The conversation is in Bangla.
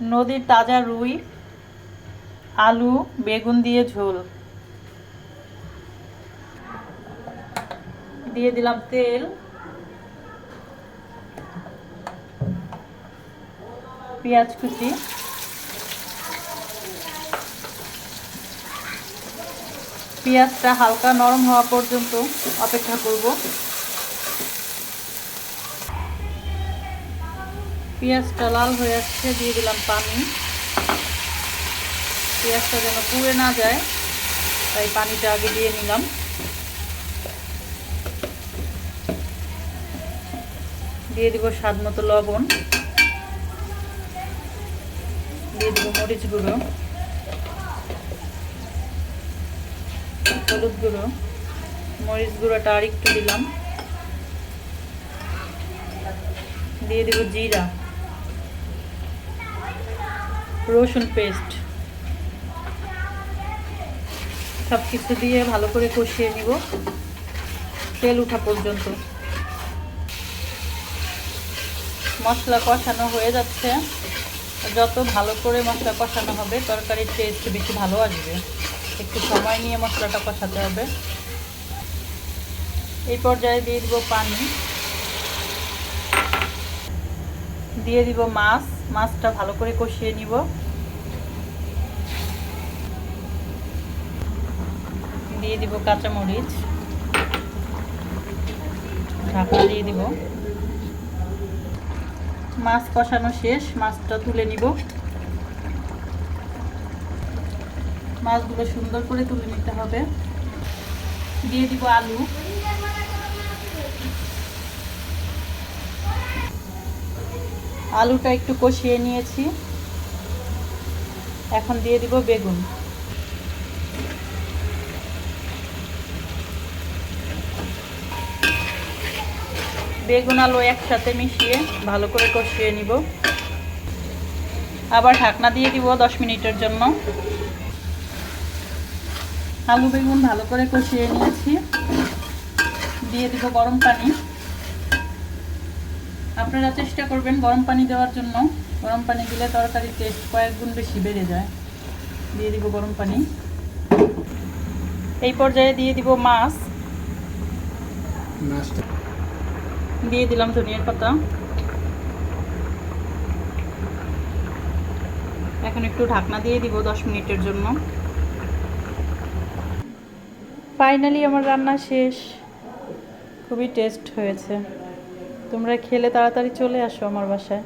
নদীর তাজা রুই, আলু, বেগুন দিয়ে ঝোল। দিয়ে দিলাম তেল। পেঁয়াজ কুচি। পেঁয়াজটা হালকা নরম হওয়া পর্যন্ত অপেক্ষা করব। পেঁয়াজটা লাল হয়ে আসছে, দিয়ে দিলাম পানি। পেঁয়াজটা যেন পুড়ে না যায়, তাই পানিটা আগে দিয়ে নিলাম। দিয়ে দিব স্বাদ মতো লবণ। দিয়ে দিব মরিচ গুঁড়ো। হলুদ গুঁড়ো। মরিচ গুঁড়োটা আর একটু দিলাম। দিয়ে দিব জিরা। রসুন পেস্ট। সব কিছু দিয়ে ভালো করে কষিয়ে নিব। তেল উঠা পর্যন্ত। মশলা কষানো হয়ে যাচ্ছে। যত ভালো করে মশলা কষানো হবে, তরকারির টেস্ট বেশি ভালো আসবে। একটু সময় নিয়ে মশলাটা কষাতে হবে। এই পর্যায়ে দিয়ে দিব পানি। দিয়ে দিব মাছ। মাছটা ভালো করে কষিয়ে নিব। দিয়ে দিব কাঁচামরিচ। ঢাকা দিয়ে দিব। মাছ কষানো শেষ, মাছটা তুলে নিব। মাছগুলো সুন্দর করে তুলে নিতে হবে। দিয়ে দিব আলু। আলুটা একটু কষিয়ে নিয়েছি। এখন দিয়ে দিব বেগুন। বেগুন আলু একসাথে মিশিয়ে ভালো করে কষিয়ে নিব। আবার ঢাকনা দিয়ে দিব দশ মিনিটের জন্য। আলু বেগুন ভালো করে কষিয়ে নিয়েছি। দিয়ে দিব গরম পানি। আপনারা চেষ্টা করবেন গরম পানি দেওয়ার জন্য। গরম পানি দিলে তরকারির টেস্ট কয়েক গুণ বেশি বেড়ে যায়। দিয়ে দিব গরম পানি। এই পর্যায়ে দিয়ে দিব মাছ। দিয়ে দিলাম ধনিয়ার পাতা। এখন একটু ঢাকনা দিয়ে দিব দশ মিনিটের জন্য। ফাইনালি আমার রান্না শেষ। খুবই টেস্ট হয়েছে। তোমরা খেলে তাড়াতাড়ি চলে আসো আমার বাসায়।